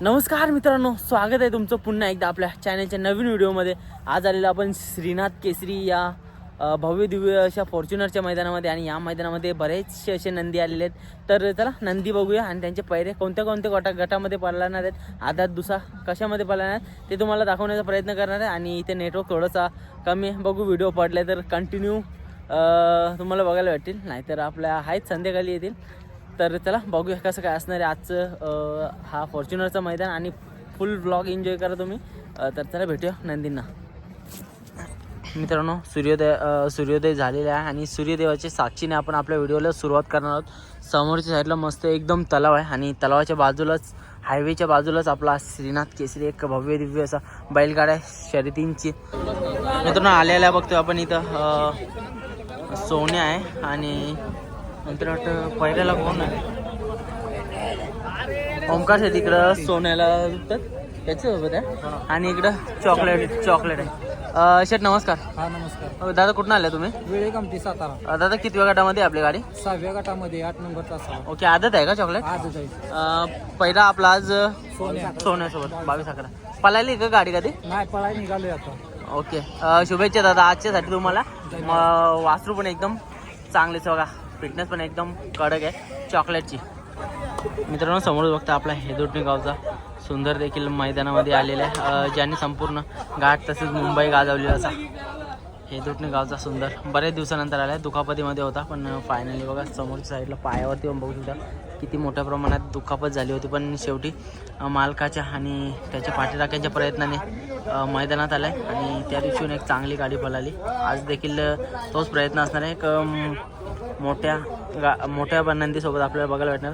नमस्कार मित्रांनो स्वागत आहे तुमचं पुन्हा एकदा आपल्या चॅनलच्या नवीन व्हिडिओमध्ये आज आलेलो आपण श्रीनाथ केसरी या भव्य दिव्य अशा फॉर्च्युनरच्या मैदानामध्ये आणि या मैदानामध्ये बरेचसे असे नंदी आलेले आहेत. तर चला नंदी बघूया आणि त्यांचे पैरे कोणत्या कोणत्या गटा गटामध्ये पडणार आहेत आधात दुसरा कशामध्ये पडणार आहेत ते तुम्हाला दाखवण्याचा प्रयत्न करणार आहे. आणि इथे नेटवर्क थोडासा कमी बघू व्हिडिओ पडले तर कंटिन्यू तुम्हाला बघायला भेटतील. नाहीतर आपल्या आहेत संध्याकाळी येतील. तर चला बघूया कसं काय असणार आहे आजचं हा फॉर्च्युनरचं मैदान आणि फुल ब्लॉग एन्जॉय करा तुम्ही. तर चला भेटूया नंदींना. मित्रांनो सूर्योदय सूर्योदय झालेला आहे आणि सूर्यदेवाच्या साक्षीने आपण आपल्या व्हिडिओला सुरुवात करणार आहोत. समोरच्या साईडला मस्त एकदम तलाव आहे आणि तलावाच्या बाजूलाच हायवेच्या बाजूलाच आपला श्रीनाथ केसरी एक भव्य दिव्य असा बैलगाड्या शर्यतींची. मित्रांनो आलेला बघतोय आपण इथं सोने आहे आणि नंतर वाटतं पहिल्याला कोण आहे? ओमकार आहे तिकडं सोन्याला दुखतात त्याच्यासोबत आहे. आणि इकडं चॉकलेट चॉकलेट आहे. शेठ नमस्कार. हा नमस्कार. दादा कुठून आले तुम्ही? वेळे गमती सातारा? अ, दादा किती गटामध्ये आपली गाडी? सहाव्या गटामध्ये आठ नंबर तासाला ओके आदत आहे का चॉकलेट अ, पहिला आपला आज सोन्या. सोन्यासोबत बावीस अकरा. पळाली का गाडी कधी? नाही पळाय निघालोय आता. ओके. अ, शुभेच्छा दादा आजच्यासाठी तुम्हाला. म, वासरू पण एकदम चांगलेच बघा. फिटनेस पण एकदम कडक आहे. चॉकलेटची मित्रांनो समोर बघता आपला हेदोटणी गावचा सुंदर देखील मैदानामध्ये आलेला आहे. ज्यांनी संपूर्ण घाट तसेच मुंबई गाजवली असा. हेदोटणी गावचा सुंदर. बरेच दिवसानंतर आला आहे दुखापतीमध्ये होता पण फायनली बघा समोरच्या साईडला पायावरती पण बघू शकता. किती मोठ्या प्रमाणात दुखापत झाली होती पण शेवटी मालकाच्या आणि त्याच्या पाठीराख्यांच्या प्रयत्नाने मैदानात आलाय. आणि त्या दिवशी एक चांगली गाडी पळाली. आज देखील तोच प्रयत्न असणार आहे. एक मोठ्या गा मोठ्या नंदीसोबत आपल्याला बघायला भेटणार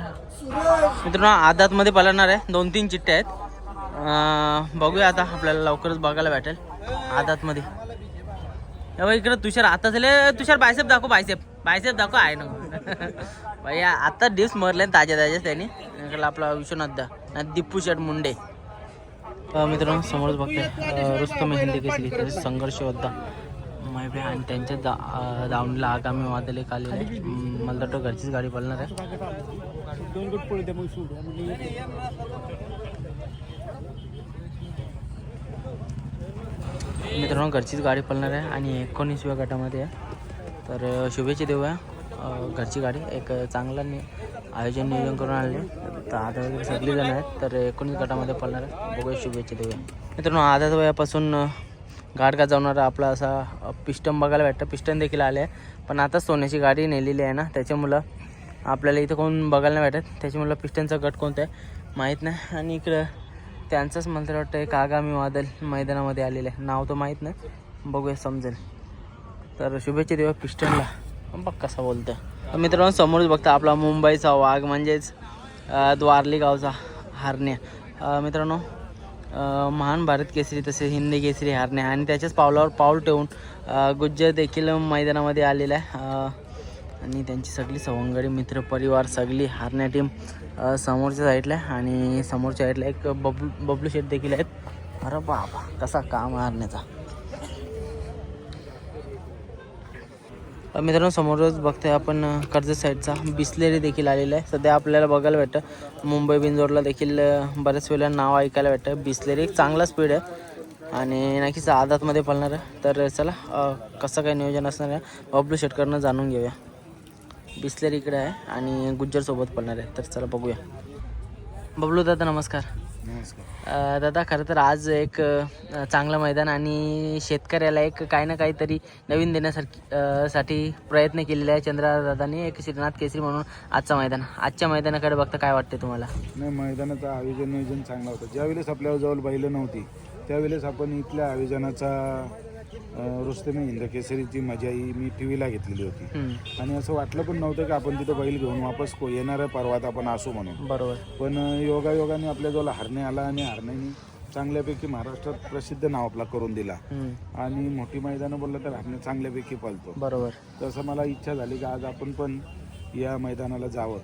मित्रांनो आदातमध्ये पलणार आहे. दोन तीन चिठ्ठ्या आहेत. बघूया आता आपल्याला लवकरच बघायला भेटेल. आदातमध्ये. हे इकडं तुषार आता झाले तुषार बायसेप दाखव बायसेप. बायसेप दाखव आहे ना. भैया आता डिप्स मरले ना ताज्या ताज्याच त्यांनी. इकडला आपला विश्वनाथ दा आणि दिप्पू शेट मुंडे मित्रांनो समोरच बघते रुस्तम हिंदी केसरी संघर्ष होता मैबे आणि त्यांच्या दा अं, दावणीला आगामी वादले काले आहे. मला वाटतं घरचीच गाडी पळणार आहे. दोन मग सोडू मित्रांनो घरचीच गाडी पळणार आहे आणि एकोणीसव्या गटामध्ये आहे. तर शुभेच्छा देऊया. घरची गाडी एक चांगला नि आयोजन नियोजन करून आणले. तर आता वगैरे सगळी जण आहेत तर एकोणीस गटामध्ये पळणार आहे. बघूया शुभेच्छा देऊया. मित्रांनो आधा वयापासून घाट गाजवणारा आपला असा पिस्टन बघायला भेटतं. पिस्टन देखील आले आहे. पण आता सोन्याची गाडी नेलेली आहे ना त्याच्यामुळं आपल्याला इथं कोण बघायला नाही भेटत. त्याच्यामुळं पिस्टनचा गट कोणता आहे माहीत नाही. आणि इकडं त्यांचंच मला वाटतं एक आगामी वादल मैदानामध्ये आलेलं आहे. नाव तर माहीत नाही. बघूया समजेल. तर शुभेच्छा देवा पिस्टनला बघ कसा बोलतं मित्रांनो समोरच बघता आपला मुंबईचा वाघ म्हणजेच द्वारली गावचा हारण्या. मित्रांनो महान भारत केसरी तसे हिंदी केसरी हारणे. आणि त्याच्याच पावलावर पाऊल ठेवून गुज्जर देखील मैदानामध्ये आलेला आहे. आणि त्यांची सगळी सवंगडी मित्र परिवार सगळी हारण्या टीम समोरच्या साईडला आहे. आणि समोरच्या साईडला एक बबलू बबलू शेट देखील आहेत. अरे बाबा कसा काम हारण्याचा. मित्रांनो समोरच बघतोय आपण कर्जत साईडचा. बिसलेरी देखील आलेला आहे. सध्या आपल्याला बघायला भेटतं मुंबई बिंजोरला देखील बऱ्याच वेळेला नाव ऐकायला भेटतं. बिसलेरी एक चांगला स्पीड आहे. आणि नक्कीच आदातमध्ये पळणार आहे. तर चला कसं काय नियोजन असणार आहे बबलू शेटकरनं जाणून घेऊया. बिसलेरी इकडे आहे आणि गुज्जरसोबत पडणार आहे. तर चला बघूया. बबलू दादा नमस्कार. नमस्कार दादा खरं तर आज एक चांगलं मैदान आणि शेतकऱ्याला एक काही ना काहीतरी नवीन देण्यासारखी साठी प्रयत्न केलेले आहे चंद्रा दादानी एक श्रीनाथ केसरी म्हणून आजचं मैदान. आजच्या मैदानाकडे बघता काय वाटते तुम्हाला? नाही मैदानाचं आयोजन नियोजन चांगलं होतं. ज्यावेळेस आपल्या जवळ बैल नव्हती त्यावेळेस आपण इथल्या आयोजनाचा रुस्तमे हिंद केसरीची मजा ही मी टी व्हीला घेतलेली होती. आणि असं वाटलं पण नव्हतं की आपण तिथं बैल घेऊन वापस को येणाऱ्या पर्वात आपण असू म्हणून. बरोबर. पण योगायोगाने आपल्याजवळ हरणे आला आणि हरण्याने चांगल्यापैकी महाराष्ट्रात प्रसिद्ध नाव आपला करून दिला. आणि मोठी मैदानं बोललं तर हरणे चांगल्यापैकी पळतो बरोबर. तसं मला इच्छा झाली की आज आपण पण या मैदानाला जावं.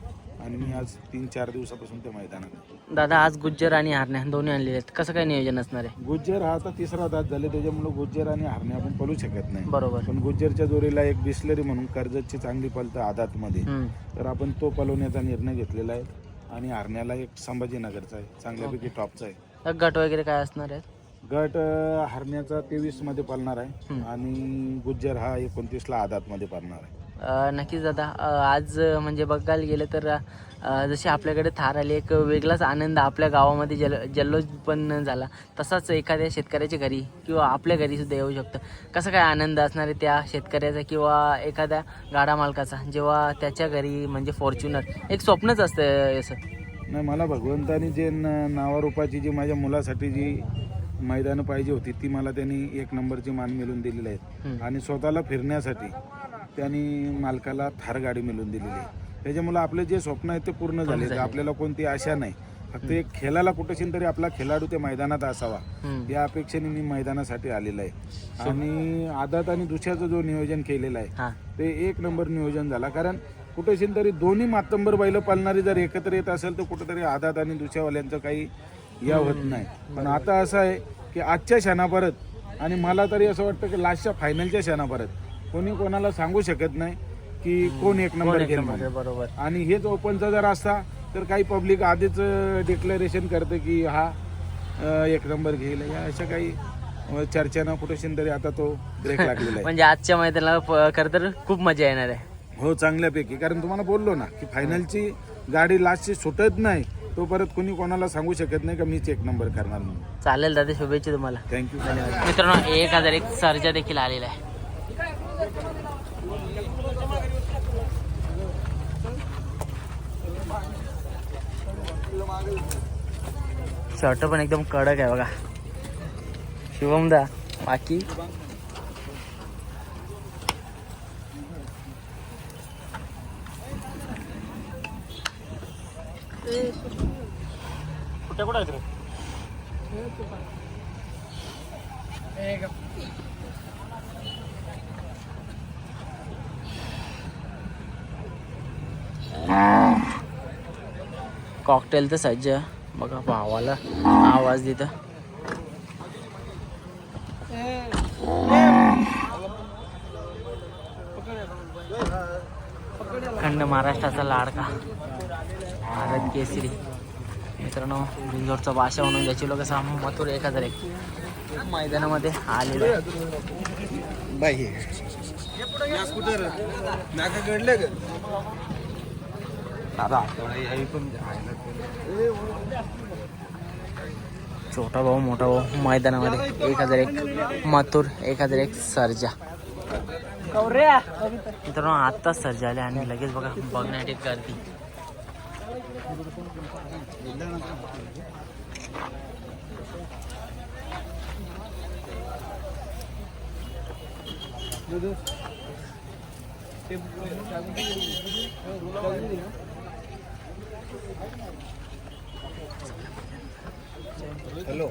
आणि मी आज तीन चार दिवसापासून त्या मैदानात आहे. दादा आज गुज्जर आणि हारण्या दोन्ही आणलेले आहेत. कसं काय नियोजन असणार आहे? गुज्जर हा आता तिसरा दात झाले त्याच्यामुळे गुज्जर आणि हरणे आपण पळू शकत नाही. बरोबर. पण गुज्जरच्या जोरीला एक बिस्लरी म्हणून कर्जतची चांगली पलतं आदातमध्ये. हम्म, तर आपण तो पलवण्याचा निर्णय घेतलेला आहे. आणि हरण्याला एक संभाजीनगरचा आहे चांगल्यापैकी टॉपचा आहे. गट वगैरे काय असणार आहेत? गट अं, हरण्याचा तेवीसमध्ये पालणार आहे. हम्म. आणि गुज्जर हा एकोणतीसला आदात मध्ये पालणार आहे. नक्कीच दादा. आज म्हणजे बघायला गेलं तर जशी आपल्याकडे थार आली एक वेगळाच आनंद आपल्या गावामध्ये जल जल्लोष पण झाला. तसाच एखाद्या शेतकऱ्याच्या घरी किंवा आपल्या घरी सुद्धा येऊ शकतं. कसं काय आनंद असणार आहे त्या शेतकऱ्याचा किंवा एखाद्या गाडा मालकाचा? जेव्हा त्याच्या घरी म्हणजे फॉर्च्युनर एक स्वप्नच असतं असं. नाही मला भगवंतानी जे नावारूपाची जी माझ्या मुलासाठी जी मैदानं पाहिजे होती ती मला त्यांनी एक नंबरची मान मिळून दिलेली आहेत हम्म. आणि स्वतःला फिरण्यासाठी. त्यांनी मालकाला थार गाडी मिळून दिलेली आहे. त्याच्यामुळे आपले जे स्वप्न आहेत ते पूर्ण झाले. आपल्याला कोणती आशा नाही. फक्त एक खेळाला कुठेशीन तरी आपला खेळाडू त्या मैदानात असावा. या अपेक्षेने मी मैदानासाठी आलेला आहे. आणि आदात आणि दुसऱ्याचं जो नियोजन केलेलं आहे ते एक नंबर नियोजन झाला. कारण कुठेशीन तरी दोन्ही मातंबर बैल पालणारी जर एकत्र येत असेल तर कुठेतरी आदात आणि दुसऱ्यावाल्यांचं काही या होत नाही. पण आता असं आहे की आजच्या क्षणापर्यंत आणि मला तरी असं वाटतं की लास्टच्या फायनलच्या क्षणापर्यंत कोणी कोणाला सांगू शकत नाही की कोण एक नंबर घेईल म्हणून. बरोबर. आणि हेच ओपनचा जर असता तर काही पब्लिक आधीच डिक्लेरेशन करते की हा अं, एक नंबर घेईल. या अशा काही अं, चर्चांना कुठेशीन तरी आता तो ब्रेक लागलेला आहे. म्हणजे आजच्या मैदानाला प- खरं तर खूप मजा येणार आहे. हो चांगल्यापैकी. कारण तुम्हाला बोललो ना की फायनलची गाडी लास्टची सुटत नाही तो परत कोणी कोणाला सांगू शकत नाही का मीच एक नंबर करणार म्हणून. चालेल दादा शुभेच्छा तुम्हाला. थँक्यू मित्रांनो एक हजार एक सर्जा देखील आलेला आहे. शर्ट पण एकदम कडक आहे बघा. शुभम दा बाकी? कुठे कुठे आहेत रे कॉकटेल तर सज्ज. बघा भावाला आवाज देतं. खंड महाराष्ट्राचा लाडका. भारत केसरी. मित्रांनो बिंजोरचा भाषा म्हणून ज्याची लोक मथुर एक हजार एक मैदानामध्ये आलेले बाई. आहे छोटा भाऊ मोठा भाऊ मैदानामध्ये. एक हजार एक मथुर एक हजार एक सर्जा. मित्रांनो आत्ताच सर्जा आले आणि लगेच बघा बघण्यासाठी गर्दी. हॅलो.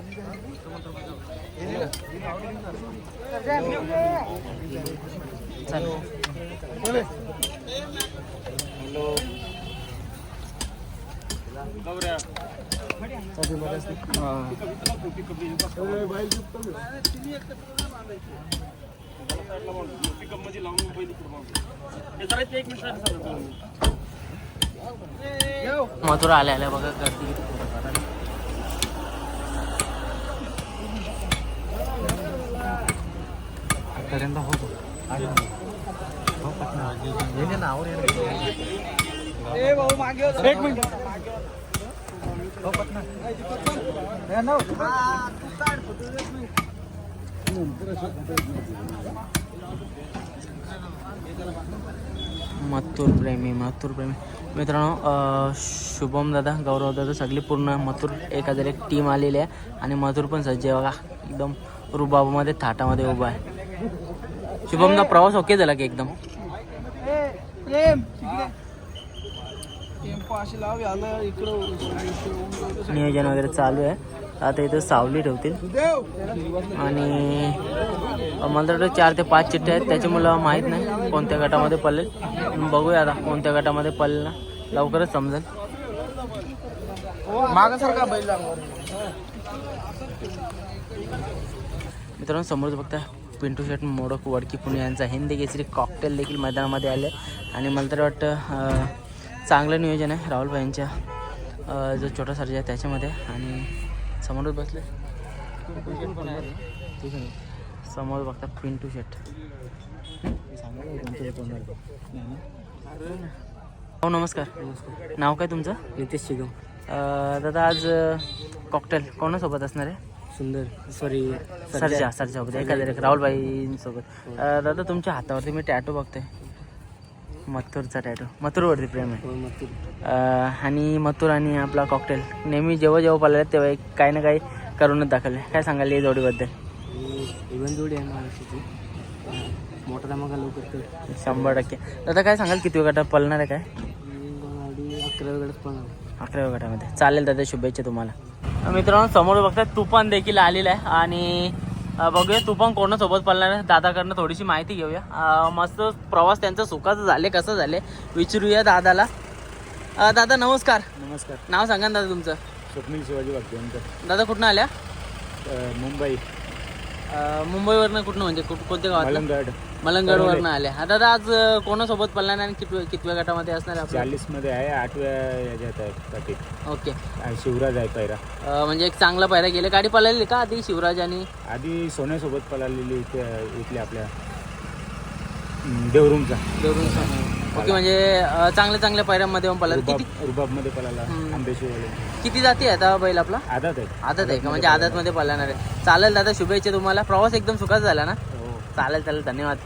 लावून एक मिनिट मथुरा आले आले बघा गर्दी किती खूप आहे. एक मिनिट मथुर प्रेमी मथुर प्रेमी. मित्रांनो शुभम दादा गौरव दादा सगळी पूर्ण मथुर एक हजार एक टीम आलेली आहे. आणि मथुर पण सज्ज बघा. एकदम रुबाबमध्ये थाटामध्ये उभा आहे. शुभमदा प्रवास ओके झाला की एकदम? नियोजन वगैरे चालू आहे. आता इथं सावली ठेवतील. आणि वाटतं चार ते पाच चिठ्ठ्या आहेत. त्याची मला माहीत नाही कोणत्या गटामध्ये पडलेल बघूया आता कोणत्या गटामध्ये पडले ना. लवकरच समजेल. मित्रांनो समोरच बघता पिंटू शेट मोडक वडकी पुणे यांचा हिंदी केसरी कॉकटेल देखील मैदानामध्ये आले आणि मला तर वाटतं चांगलं नियोजन आहे राहुल भाईंच्या जो छोटा सर्ज आहे त्याच्यामध्ये. आणि समोरच बसले. समोर बघता पिंटू शेट हो नमस्कार. नाव काय तुमचं? नितेश शिगम. दादा आज कॉकटेल कोणासोबत असणार आहे? सुंदर. सॉरी सरजा सरजासोबत एखाद्या राहुलबाईंसोबत. दादा तुमच्या हातावरती मी टॅटो बघतोय मथुरचा टॅटो मथुरवरती प्रेम आहे. अ, आणि मथुर आणि आपला कॉकटेल नेहमी जेव्हा जेव्हा पाहिलं तेव्हा एक काही ना काही करूनच दाखवले काय सांगाल या जोडीबद्दल? इव्हन जोडी आहे महाराष्ट्राची मोठा धमाका लवकर कर. शंभर टक्के. दादा काय सांगाल? किती गटात पळणार आहे काय? गाडी अकरा वेळेस पण अकराव्या गटामध्ये. चालेल दादा शुभेच्छा तुम्हाला. मित्रांनो समोर बघताय तुफान देखील आलेलं आहे. आणि बघूया तुफान कोणासोबत पडणार आहे दादाकडनं थोडीशी माहिती घेऊया. मस्त प्रवास त्यांचा सुखाचं झाले कसं झाले विचारूया दादाला. दादा नमस्कार. नमस्कार. नाव सांगा ना दादा तुमचं. स्वप्नील शिवाजी वागदेवकर दादा कुठनं आल्या? मुंबई. मुंबईवरनं कुठनं म्हणजे कुठ- कोणत्या गावात मलंगड. मलंगडवरनं हा दादा आज कोणासोबत पडणार आणि कितव्या कितव्या गटामध्ये असणार चाळीसमध्ये आहे आठव्या याच्यात आहे ओके. शिवराज आहे पैरा म्हणजे एक चांगला पायरा गेले गाडी पळाली का आधी शिवराज आणि? आधी सोन्यासोबत पळालेली इथे इथल्या आपल्या देवरूमचा. देवरुण समोर. ओके म्हणजे अ, चांगल्या चांगल्या पायऱ्यांमध्ये पण पळाला. किती? रुबाब रुबाबमध्ये पळाला हम्म. आंबेशिवले किती जाती आता बैल आपला? आदात आहे. आदत आहे का? म्हणजे आदत मध्ये पळणार आहे चालेल दादा शुभेच्छा तुम्हाला. प्रवास एकदम सुखाचा झाला ना? हो. चालेल चालेल. धन्यवाद.